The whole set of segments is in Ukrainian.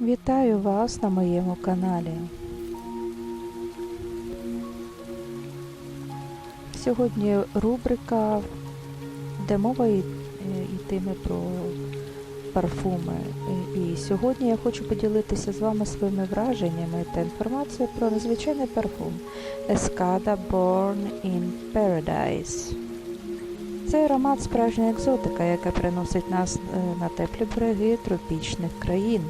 Вітаю вас на моєму каналі. Сьогодні рубрика, де мова е, йтиме про парфуми. І сьогодні я хочу поділитися з вами своїми враженнями та інформацією про незвичайний парфум Escada Born in Paradise. Це аромат справжня екзотика, яка приносить нас е, на теплі береги тропічних країн.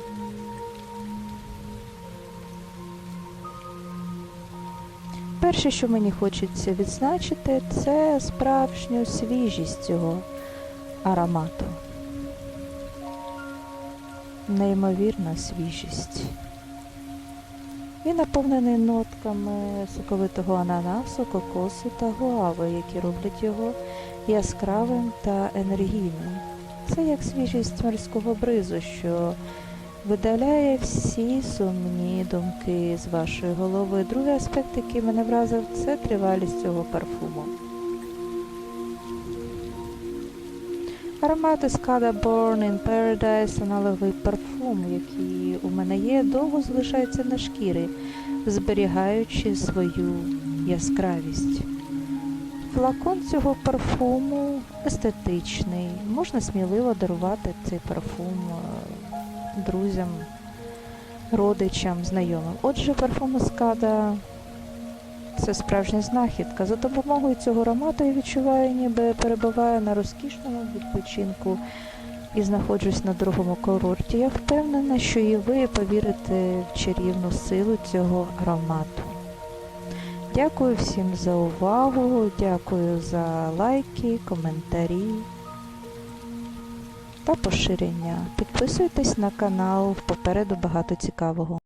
Перше, що мені хочеться відзначити, це справжню свіжість цього аромату. Неймовірна свіжість. Він наповнений нотками соковитого ананасу, кокосу та гуави, які роблять його яскравим та енергійним. Це як свіжість морського бризу, що видаляє всі сумні думки з вашої голови. Другий аспект, який мене вразив, це тривалість цього парфуму. Аромат Escada Born in Paradise аналоговий парфум, який у мене є, довго залишається на шкірі, зберігаючи свою яскравість. Флакон цього парфуму естетичний. Можна сміливо дарувати цей парфум е, друзям, родичам, знайомим. Отже, парфум Ескада це справжня знахідка. За допомогою цього аромату я відчуваю, ніби перебуваю на розкішному відпочинку і знаходжусь на другому курорті. Я впевнена, що і ви повірите в чарівну силу цього аромату. Дякую всім за увагу, дякую за лайки, коментарі та поширення. Підписуйтесь на канал, попереду багато цікавого.